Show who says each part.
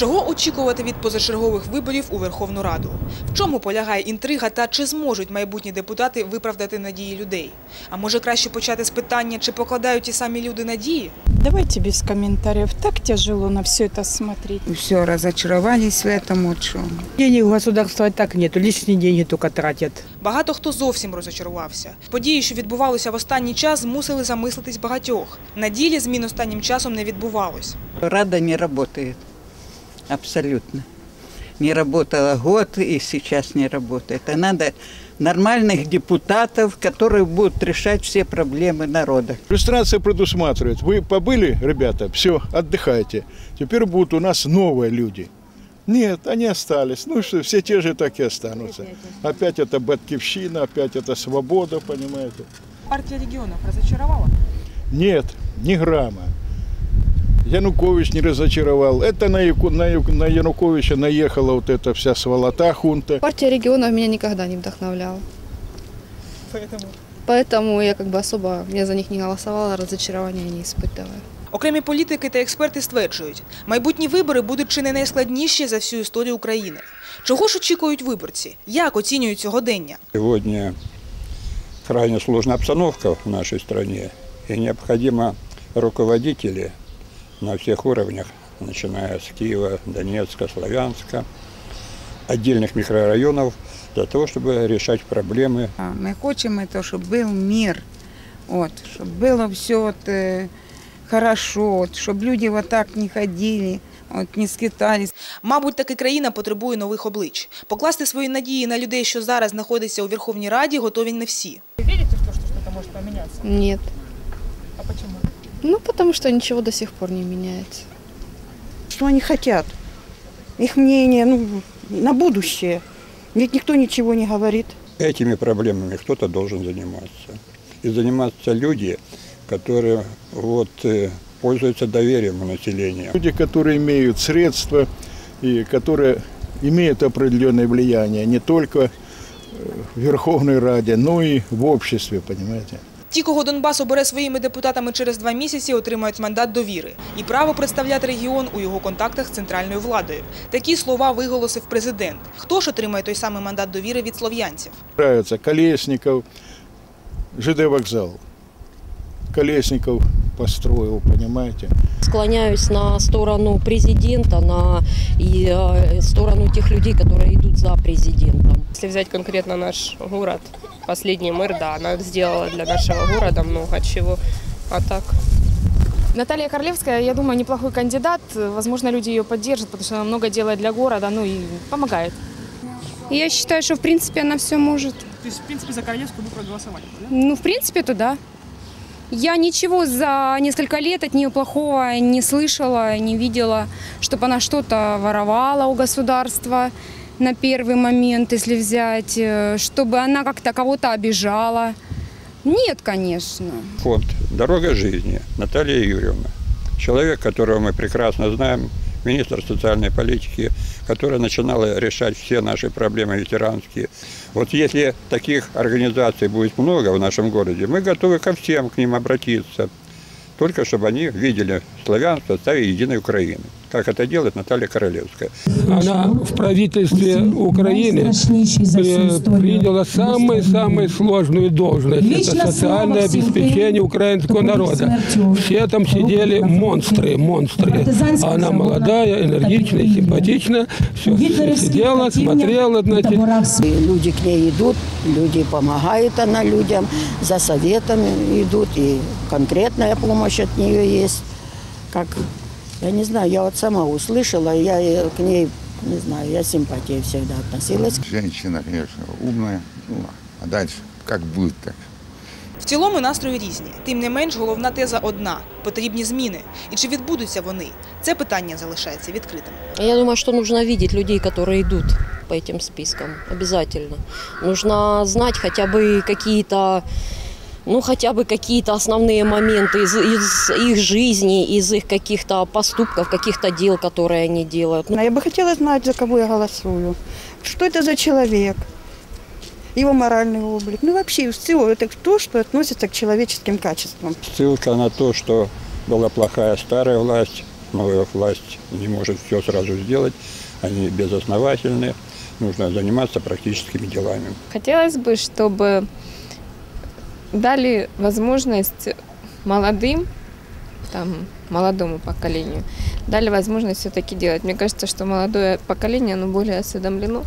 Speaker 1: Чого очікувати від позачергових виборів у Верховну Раду? В чому полягає інтрига та чи зможуть майбутні депутати виправдати надії людей? А може краще почати з питання, чи покладають ті самі люди надії?
Speaker 2: Давайте без комментариев. Так тяжело на все это смотреть.
Speaker 3: Все, разочаровались в этом, что.
Speaker 4: Денег у государства так нету, лишние деньги только тратят.
Speaker 1: Багато хто зовсім розочарувався. Події, що відбувалися в останній час, змусили замислитись багатьох. На ділі змін останнім часом не відбувалось.
Speaker 3: Рада не работает. Абсолютно. Не работала год и сейчас не работает. А надо нормальных депутатов, которые будут решать все проблемы народа.
Speaker 5: Иллюстрация предусматривает. Вы побыли, ребята, все, отдыхайте. Теперь будут у нас новые люди. Нет, они остались. Ну что, все те же так и останутся. Опять это батькивщина, опять это свобода, понимаете?
Speaker 1: Партія регіонів розочарувала?
Speaker 5: Нет, ни грамма. Янукович не разочаровал. Это на, Яку- на Яку- на Януковича наехала вот эта вся сволота хунта.
Speaker 6: Партия регионов меня никогда не вдохновляла.
Speaker 1: Поэтому...
Speaker 6: Поэтому я как бы особо, я за них не голосовала, разочарования не испытываю.
Speaker 1: Окремі політики та експерти стверджують, майбутні вибори будуть чи не найскладніші за всю історію України. Чого ж очікують виборці? Як оцінюють сьогодення?
Speaker 7: Сегодня крайне сложная обстановка в нашей стране, и необходимо руководители на всех уровнях, начиная с Киева, Донецка, Славянска, отдельных микрорайонов, для того, чтобы решать проблемы
Speaker 3: А Мы хотим это, чтобы был мир, вот, чтобы было все вот, э, хорошо, вот, чтобы люди вот так не ходили, вот, не скитались.
Speaker 1: Мабуть, таки країна потребує нових облич. Покласти свої надії на людей, що зараз знаходяться у Верховній Раді, готові не всі.
Speaker 6: Нет. А почему? Ну, потому что ничего до сих пор не меняется.
Speaker 8: что они хотят. Их мнение ну, на будущее. Ведь никто ничего не говорит.
Speaker 7: Этими проблемами кто-то должен заниматься. И заниматься люди, которые вот, э, пользуются доверием у населения.
Speaker 5: Люди, которые имеют средства и которые имеют определенное влияние не только э, в Верховной Раде, но и в обществе, понимаете.
Speaker 1: Ті, кого Донбас обере своїми депутатами через два місяці, отримають мандат довіри і право представляти регіон у його контактах з центральною владою. Такі слова виголосив президент. Хто ж отримає той самий мандат довіри від слов'янців?
Speaker 5: Нравится Колесников, ЖД вокзал. Колесников построил, понимаете.
Speaker 9: склоняюсь на сторону президента, на и, э, сторону тех людей, которые идут за президентом.
Speaker 10: Если взять конкретно наш город, последний мэр, да, она сделала для нашего города много чего. А так,
Speaker 11: Наталья Королевская, я думаю, неплохой кандидат. Возможно, люди ее поддержат, потому что она много делает для города, ну и помогает.
Speaker 12: Я считаю, что в принципе она все может.
Speaker 1: То есть, в принципе, за Королевскую вы проголосовали,
Speaker 12: Ну, в принципе, то да. Я ничего за несколько лет от нее плохого не слышала, не видела, чтобы она что-то воровала у государства на первый момент, если взять, э, чтобы она как-то кого-то обижала. Нет, конечно.
Speaker 7: Фонд «Дорога жизни» Наталья Юрьевна. Человек, которого мы прекрасно знаем, министр социальной политики, которая начинала решать все наши проблемы ветеранские. Вот если таких организаций будет много в нашем городе, мы готовы ко всем к ним обратиться. Только чтобы они видели славянство в составе единой Украины, как это делает Наталья Королевская.
Speaker 13: Она в правительстве Украины при- приняла самую-самую сложную должность. Это социальное обеспечение украинского народа. Все там сидели монстры, монстры. Она молодая, энергичная, симпатичная. Все сидела, смотрела, значит,
Speaker 14: люди к ней идут, люди помогают она людям, за советами идут, и конкретная помощь от нее есть. Как, я не знаю, я вот сама услышала, я и к ней, не знаю, я с симпатией всегда относилась.
Speaker 15: Женщина, конечно, умная. Ну, а дальше как будет так.
Speaker 1: В цілому настрої різні. Тим не менш, головна теза одна – потрібні зміни. І чи відбудуться вони? Це питання залишається відкритим.
Speaker 9: Я думаю, что нужно видеть людей, которые идут по этим спискам. Обязательно. Нужно знать хотя бы какие-то ну, хотя бы какие-то основные моменты из, из их жизни, из их каких-то поступков, каких-то дел, которые они делают. Ну,
Speaker 8: А Я бы хотела знать, за кого я голосую. Что это за человек? Его моральный облик. Ну, вообще, все это то, что относится к человеческим качествам.
Speaker 7: Ссылка на то, что была плохая старая власть, новая власть не может все сразу сделать, они безосновательны, нужно заниматься практическими делами.
Speaker 10: Хотелось бы, чтобы дали возможность молодым, там, молодому поколению, дали возможность все-таки делать. Мне кажется, что молодое поколение, оно более осведомлено